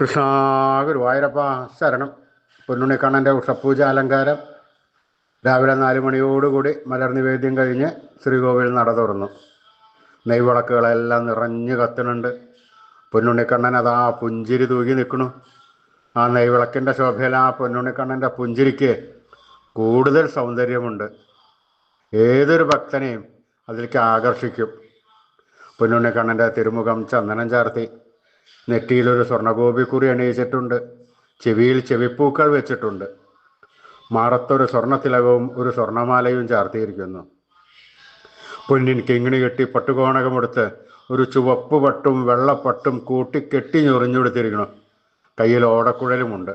കൃഷ്ണ ഗുരുവായൂരപ്പ ശരണം. പൊന്നുണിക്കണ്ണന്റെ ഉഷപ്പൂജ അലങ്കാരം. രാവിലെ നാല് മണിയോടുകൂടി മലർനിവേദ്യം കഴിഞ്ഞ് ശ്രീകോവിൽ നട തുറന്നു. നെയ്വിളക്കുകളെല്ലാം നിറഞ്ഞു കത്തുന്നുണ്ട്. പൊന്നുണ്ണിക്കണ്ണൻ അതാ പുഞ്ചിരി തൂകി നിൽക്കണു ആ നെയ്വിളക്കിന്റെ ശോഭയിൽ ആ പൊന്നുണ്ണിക്കണ്ണന്റെ പുഞ്ചിരിക്ക് കൂടുതൽ സൗന്ദര്യമുണ്ട്. ഏതൊരു ഭക്തനെയും അതിലേക്ക് ആകർഷിക്കും. പൊന്നുണ്ണിക്കണ്ണന്റെ തിരുമുഖം ചന്ദനം ചാർത്തി. നെറ്റിയിലൊരു സ്വർണഗോപിക്കുറി അണിയിച്ചിട്ടുണ്ട്. ചെവിയിൽ ചെവിപ്പൂക്കൾ വെച്ചിട്ടുണ്ട്. മാറത്തൊരു സ്വർണത്തിലകവും ഒരു സ്വർണമാലയും ചാർത്തിയിരിക്കുന്നു. പൊന്നിൻ കിങ്ങിണി കെട്ടി പട്ടുകോണകമെടുത്ത് ഒരു ചുവപ്പ് പട്ടും വെള്ളപ്പട്ടും കൂട്ടി കെട്ടി ഞൊറിഞ്ഞെടുത്തിരിക്കണം കയ്യിൽ ഓടക്കുഴലുമുണ്ട്.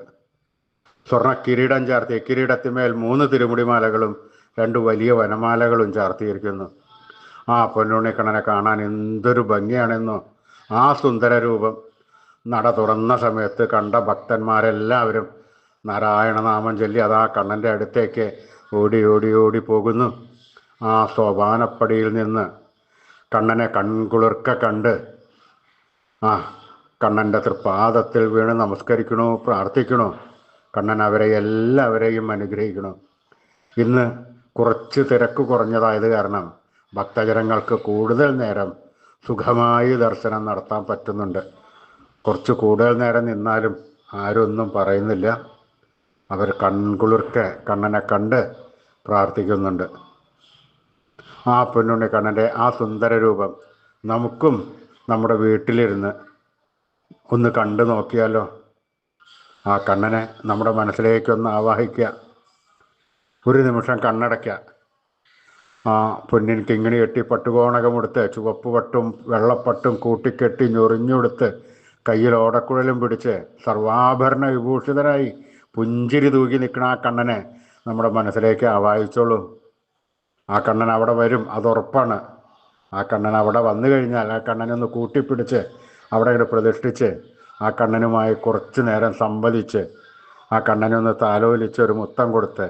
സ്വർണ കിരീടം ചാർത്തി കിരീടത്തിന്മേൽ മൂന്ന് തിരുമുടിമാലകളും രണ്ട് വലിയ വനമാലകളും ചാർത്തിയിരിക്കുന്നു. ആ പൊന്നുണ്ണിക്കണ്ണനെ കാണാൻ എന്തൊരു ഭംഗിയാണെന്നോ. ആ സുന്ദര രൂപം നട തുറന്ന സമയത്ത് കണ്ട ഭക്തന്മാരെല്ലാവരും നാരായണനാമം ചൊല്ലി അതാ കണ്ണന്റെ അടുത്തേക്ക് ഓടി ഓടി ഓടി പോകുന്നു. ആ സോപാനപ്പടിയിൽ നിന്ന് കണ്ണനെ കൺകുളിർക്ക കണ്ട് ആ കണ്ണന്റെ തൃപ്പാദത്തിൽ വീണ് നമസ്കരിക്കണോ പ്രാർത്ഥിക്കണോ. കണ്ണൻ അവരെ എല്ലാവരെയും അനുഗ്രഹിക്കണോ. ഇന്ന് കുറച്ച് തിരക്ക് കുറഞ്ഞതായത് കാരണം ഭക്തജനങ്ങൾക്ക് കൂടുതൽ നേരം സുഖമായി ദർശനം നടത്താൻ പറ്റുന്നുണ്ട്. കുറച്ച് കൂടുതൽ നേരം നിന്നാലും ആരൊന്നും പറയുന്നില്ല. അവർ കൺകുളിർക്കെ കണ്ണനെ കണ്ട് പ്രാർത്ഥിക്കുന്നുണ്ട്. ആ പൊന്നുണ്ണി കണ്ണന്റെ ആ സുന്ദര രൂപം നമുക്കും നമ്മുടെ വീട്ടിലിരുന്ന് ഒന്ന് കണ്ടു നോക്കിയാലോ? ആ കണ്ണനെ നമ്മുടെ മനസ്സിലേക്കൊന്ന് ആവാഹിക്കുക. ഒരു നിമിഷം കണ്ണടയ്ക്കുക. ആ പൊന്നിൻ കിങ്ങിണി കെട്ടി പട്ടുകോണകമെടുത്ത് ചുവപ്പ് പട്ടും വെള്ളപ്പട്ടും കൂട്ടിക്കെട്ടി ഞൊറിഞ്ഞെടുത്ത് കയ്യിൽ ഓടക്കുഴലും പിടിച്ച് സർവാഭരണ വിഭൂഷിതനായി പുഞ്ചിരി തൂക്കി നിൽക്കുന്ന ആ കണ്ണനെ നമ്മുടെ മനസ്സിലേക്ക് ആവാഹിച്ചോളൂ. ആ കണ്ണൻ അവിടെ വരും അതുറപ്പാണ് ആ കണ്ണൻ അവിടെ വന്നു കഴിഞ്ഞാൽ ആ കണ്ണനെ ഒന്ന് കൂട്ടിപ്പിടിച്ച് അവിടെ ഇങ്ങനെ പ്രതിഷ്ഠിച്ച് ആ കണ്ണനുമായി കുറച്ചു നേരം സംവദിച്ച് ആ കണ്ണനെ ഒന്ന് താലോലിച്ച് ഒരു മുത്തം കൊടുത്ത്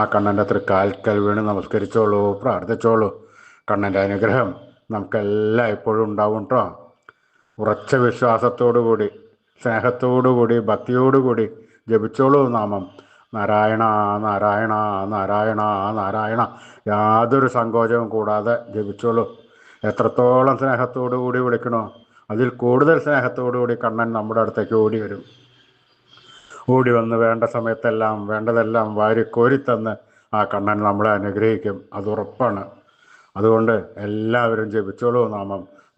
ആ കണ്ണന്റെ അത്ര കാൽക്കൽ വീണ് നമസ്കരിച്ചോളൂ പ്രാർത്ഥിച്ചോളൂ. കണ്ണന്റെ അനുഗ്രഹം നമുക്കെല്ലാം എപ്പോഴും ഉണ്ടാവും കേട്ടോ ഉറച്ച വിശ്വാസത്തോടുകൂടി സ്നേഹത്തോടുകൂടി ഭക്തിയോടുകൂടി ജപിച്ചോളൂ നാമം. നാരായണ നാരായണ നാരായണ നാരായണ. യാതൊരു സങ്കോചവും കൂടാതെ ജപിച്ചോളൂ. എത്രത്തോളം സ്നേഹത്തോടുകൂടി വിളിക്കണോ അതിൽ കൂടുതൽ സ്നേഹത്തോടുകൂടി കണ്ണൻ നമ്മുടെ അടുത്തേക്ക് ഓടി വരും ഓടി വന്ന് വേണ്ട സമയത്തെല്ലാം വേണ്ടതെല്ലാം വാരി കോരിത്തന്ന് ആ കണ്ണൻ നമ്മളെ അനുഗ്രഹിക്കും. അത് ഉറപ്പാണ്. അതുകൊണ്ട് എല്ലാവരും ജപിച്ചോളൂ നാമം.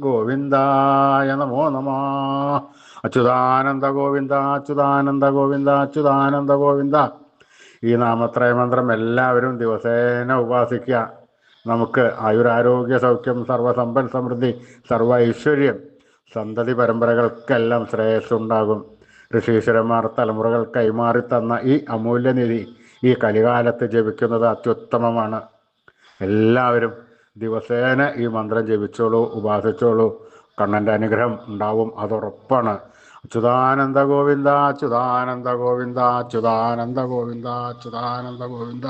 ഗോവിന്ദായ നമോ നമ. അച്യുതാനന്ദ ഗോവിന്ദ അച്യുതാനന്ദ ഗോവിന്ദ അച്യുതാനന്ദ ഗോവിന്ദ. ഈ നാമത്രയ മന്ത്രം എല്ലാവരും ദിവസേന ഉപാസിക്കുക. നമുക്ക് ആയുരാരോഗ്യ സൗഖ്യം സർവസമ്പൽ സമൃദ്ധി സർവ ഐശ്വര്യം സന്തതി പരമ്പരകൾക്കെല്ലാം ശ്രേയസ്സുണ്ടാകും. ഋഷീശ്വരന്മാർ തലമുറകൾ കൈമാറി തന്ന ഈ അമൂല്യനിധി ഈ കലികാലത്ത് ജപിക്കുന്നത് അത്യുത്തമമാണ്. എല്ലാവരും ദിവസേന ഈ മന്ത്രം ജപിച്ചോളൂ ഉപാസിച്ചോളൂ. കണ്ണന്റെ അനുഗ്രഹം ഉണ്ടാവും അതുറപ്പാണ്. അച്യുതാനന്ദ ഗോവിന്ദ അച്യുതാനന്ദ ഗോവിന്ദ അച്യുതാനന്ദ ഗോവിന്ദ അച്യുതാനന്ദ ഗോവിന്ദ.